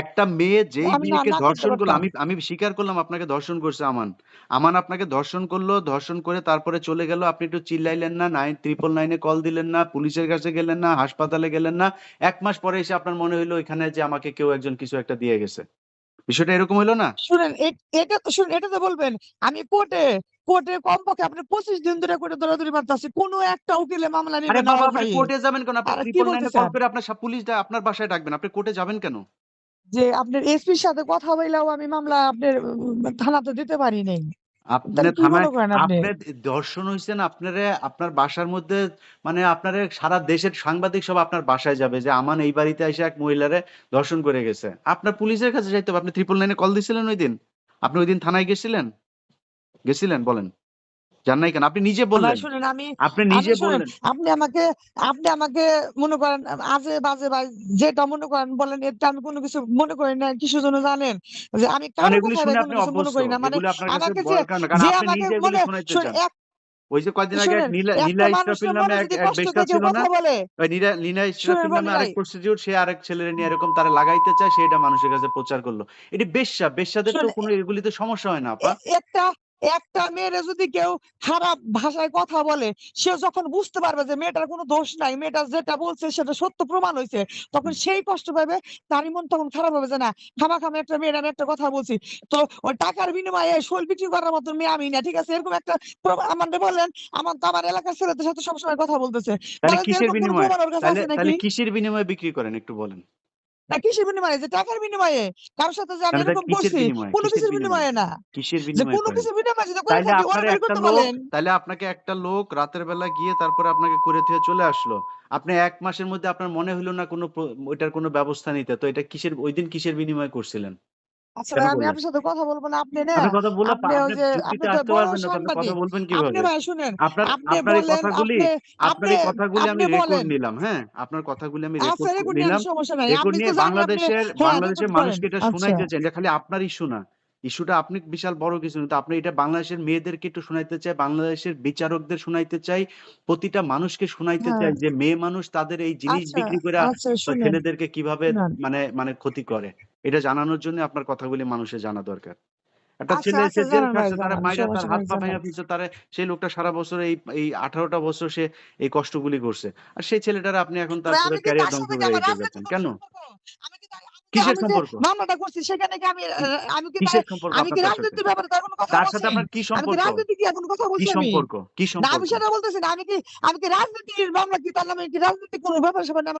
একটা মেয়ে যেই মেয়েকে ধর্ষণ করল আমি আমি স্বীকার করলাম আপনাকে ধর্ষণ করছে আমান। আমান আপনাকে ধর্ষণ করল, ধর্ষণ করে তারপরে চলে গেল। আপনি একটু চিল্লাইলেন না, নাইন ত্রিপল নাইনে কল দিলেন না, পুলিশের কাছে গেলেন না, হাসপাতালে গেলেন না। এক মাস পরে এসে আপনার মনে হলো এখানে যে আমাকে কেউ একজন কিছু একটা দিয়ে গেছে। বিষয়টা এরকম হলো না? শুনেন এটা তো শুনেন এটা তো বলবেন আমি কোর্টে, কোর্টে কমপক্ষে আপনি ২৫ দিন ধরে কোর্টে দৌড়াদৌড়ি মারতেছি কোন একটা উকিলে মামলা আরে বাবা আপনি কোর্টে যাবেন কেন? আপনি কল করে আপনার পুলিশ আপনার বাসায় ডাকবেন। আপনি কোর্টে যাবেন কেন? যে আপনার এসপির সাথে কথা বইলাও আমি মামলা আপনার থানাতে দিতে পারি নাই। আপনি হয়েছেন থানায় করেন আপনি? আপনার হইছেন আপনারে আপনার বাসার মধ্যে মানে আপনারে সারা দেশের সাংবাদিক সব আপনার বাসায় যাবে যে আমান এই বাড়িতে এসে এক মহিলারে দর্শন করে গেছে। আপনার পুলিশের কাছে যাইতে হবে। আপনি 999 এ কল দিছিলেন দিন আপনি ওই দিন থানায় গেছিলেন? গেছিলেন বলেন? যান নাই কেন? আপনি নিজে বললেন। শুনেন আমি আপনি নিজে বললেন। আপনি আমাকে আপনি আমাকে মনে করেন আজে-বাজে ভাই যেটা মনে করেন বলেন এটা আমি কোনো কিছু মনে করি না। কিসের জন্য জানেন? যে আমি কারণ কারও কিছু মনে করি না। মানে আমাকে যে, যে আপনি আমাকে মনে চান। এক ওই যে কয়দিন আগে নীলা নীলা ইসরাফিল নামে এক কষ্ট ছিল না? ওই নীলা শুনেন ইসরাফিল নামে আরেক প্রস্টিটিউট সে আরেক ছেলেরে নিয়ে এরকম তারা লাগাইতে চায় সে এটা মানুষের কাছে প্রচার করল। এটি বেশ্যা। বেশ্যাদের তো কোনো এগুলিতে সমস্যা হয় না আপা। একটা একটা মেয়েরে যদি কেউ খারাপ ভাষায় কথা বলে, সে যখন বুঝতে পারবে যে মেয়েটার কোনো দোষ নাই, মেয়েটা যেটা বলছে সেটা সত্য প্রমাণ হয়েছে তখন সেই কষ্ট পাবে, তারই মন তখন খারাপ হবে যে না খামাখা আমি একটা মেয়ের আমি একটা কথা বলছি। তো ওই টাকার বিনিময়ে শোল বিক্রি করার মতন মেয়ে আমি না। ঠিক আছে? এরকম একটা আমারে বললেন, আমার তো আমার এলাকার ছেলেদের সাথে সবসময় কথা বলতেছে। বিনিময়ে? কিসের বিনিময়ে বিক্রি করেন একটু বলেন? না কিসের বিনিময়ে? যে টাকার বিনিময়ে। কারোর সাথে যে আমি এরকম করছি, কোনো কিছুর বিনিময়ে? না। কিসের বিনিময়ে কোনো কিছুর বিনিময়ে কোনো করতে বলেন। তাইলে আপনাকে একটা লোক রাতের বেলা গিয়ে তারপরে আপনাকে করে দিয়ে চলে আসলো। আপনি এক মাসের মধ্যে আপনার মনে হলো না কোনো ওইটার কোনো ব্যবস্থা নিতে। তো এটা কিসের ওই দিন কিসের বিনিময়ে করছিলেন? আচ্ছা আমি আপনার সাথে কথা বলব না। আপনি না, কথা বলে আপনি যে আপনি তো বড় পারবেন না তো আপনি কথা সাংবাদিক। বলবেন আপনি ভাই শুনেন, আপনার আপনার এই কথাগুলি আপনার এই কথাগুলি আমি রেকর্ড নিলাম, হ্যাঁ? আপনার কথাগুলি আমি আচ্ছা রেকর্ড ক রেকর্ড নিয়ে নিলাম। সমস্যা নাই। রেকর্ড তো বাংলাদেশের হ্যাঁ বাংলাদেশের মানুষকে এটা শোনাই শুনাইতে চাই। যে খালি আপনারই শোনা না। ইস্যুটা আপনি বিশাল বড় কিছু না। তো আপনি এটা বাংলাদেশের মেয়েদেরকে একটু শুনাইতে চাই, বাংলাদেশের বিচারকদের শোনাইতে চাই, প্রতিটা মানুষকে শুনাইতে হ্যাঁ। চাই যে মেয়ে মানুষ তাদের এই জিনিস আচ্ছা, বিক্রি কইরা আচ্ছা ছেলেদেরকে কীভাবে মানে মানে ক্ষতি করে। এটা জানানোর জন্য আপনার কথাগুলি মানুষের জানা দরকার। একটা আচ্ছা, ছেলে আচ্ছা সে জেল ভাই খাটছে মাইরা তার হাত পা। ভাইঙা ফেলছে তারে সেই লোকটা সারা বছর এই এই ১৮ টা বছর সে এই কষ্টগুলি করছে। আর সেই ছেলেটারে আপনি এখন তার পুরো ক্যারিয়ার তার ধ্বংস করে রাজনৈতিক যাচ্ছেন। কোনো কি কি কিসের সম্পর্ক? মামলাটা করছি সেখানে কি আমি আমি কি তার নামে আমি কি তার? রাজনীতির ব্যাপারে তার কোনো কথা তার সাথে আপনার কি আমি রাজনীতি কোন কোনো কথা বলছি? সম্পর্ক? কি না আমি সম্পর্ক? সেটা বলতেছি না। আমি কি আমি কি রাজনীতির মামলা কি তাহলে নামে কি রাজনীতি কোনো ব্যাপার-স্যাপার নিয়ে